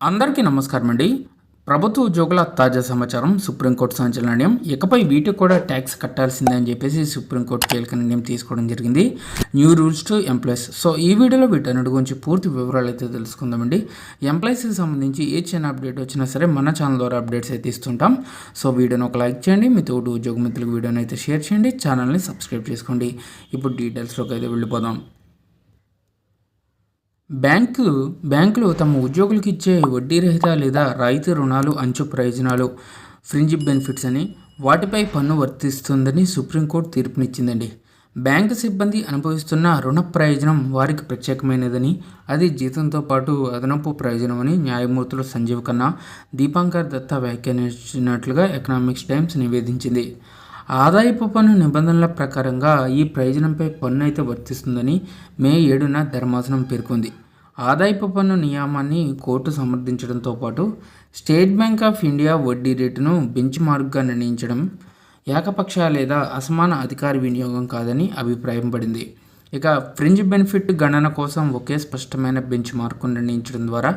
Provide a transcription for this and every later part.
అందరికీ నమస్కారం అండి. ప్రభుత్వ ఉద్యోగుల తాజా సమాచారం సుప్రీంకోర్టు సంచలన నిర్ణయం. ఇకపై వీటికి కూడా ట్యాక్స్ కట్టాల్సిందే అని చెప్పేసి సుప్రీంకోర్టు కీలక నిర్ణయం తీసుకోవడం జరిగింది. New rules to employees. So ఈ వీడియోలో వీటన్నిటి గురించి పూర్తి వివరాలు అయితే తెలుసుకుందామండి. ఎంప్లాయీస్కి సంబంధించి ఏ చిన్న అప్డేట్ వచ్చినా సరే మన ఛానల్ ద్వారా అప్డేట్స్ అయితే ఇస్తుంటాం. సో వీడియోని ఒక లైక్ చేయండి. మీ తోటి ఉద్యోగ మిత్రులకు వీడియోని అయితే షేర్ చేయండి. ఛానల్ని సబ్స్క్రైబ్ చేసుకోండి. ఇప్పుడు డీటెయిల్స్లోకి అయితే వెళ్ళిపోదాం. బ్యాంకు బ్యాంకులు తమ ఉద్యోగులకు ఇచ్చే వడ్డీ రహిత లేదా రాయితీ రుణాలు అంచు ప్రయోజనాలు ఫ్రింజ్ బెనిఫిట్స్ అని వాటిపై పన్ను వర్తిస్తుందని సుప్రీంకోర్టు తీర్పునిచ్చిందండి. బ్యాంకు సిబ్బంది అనుభవిస్తున్న రుణ ప్రయోజనం వారికి ప్రత్యేకమైనదని అది జీతంతో పాటు అదనపు ప్రయోజనమని న్యాయమూర్తులు సంజీవ్ ఖన్నా దీపాంకర్ దత్తా వ్యాఖ్యానించినట్లుగా ఎకనామిక్స్ టైమ్స్ నివేదించింది. ఆదాయపు పన్ను నిబంధనల ప్రకారంగా ఈ ప్రయోజనంపై పన్ను అయితే వర్తిస్తుందని మే ఏడున ధర్మాసనం పేర్కొంది. ఆదాయపు పన్ను నియామాన్ని కోర్టు సమర్థించడంతో పాటు స్టేట్ బ్యాంక్ ఆఫ్ ఇండియా వడ్డీ రేటును బెంచ్ మార్క్గా నిర్ణయించడం ఏకపక్ష లేదా అసమాన అధికార వినియోగం కాదని అభిప్రాయం పడింది. ఇక ఫ్రింజ్ బెనిఫిట్ గణన కోసం ఒకే స్పష్టమైన బెంచ్ మార్కు నిర్ణయించడం ద్వారా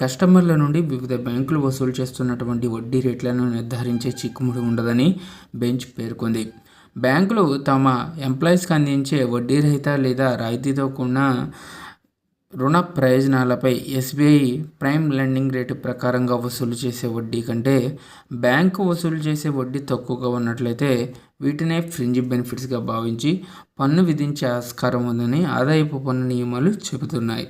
కస్టమర్ల నుండి వివిధ బ్యాంకులు వసూలు చేస్తున్నటువంటి వడ్డీ రేట్లను నిర్ధారించే చిక్కుముడి ఉండదని బెంచ్ పేర్కొంది. బ్యాంకులు తమ ఎంప్లాయీస్కి అందించే వడ్డీ రహిత లేదా రాయితీతో కూడిన రుణ ప్రయోజనాలపై ఎస్బీఐ ప్రైమ్ లెండింగ్ రేటు ప్రకారంగా వసూలు చేసే వడ్డీ కంటే బ్యాంకు వసూలు చేసే వడ్డీ తక్కువగా ఉన్నట్లయితే వీటినే ఫ్రింజ్ బెనిఫిట్స్గా భావించి పన్ను విధించే ఆస్కారం ఉందని ఆదాయపు పన్ను నియమాలు చెబుతున్నాయి.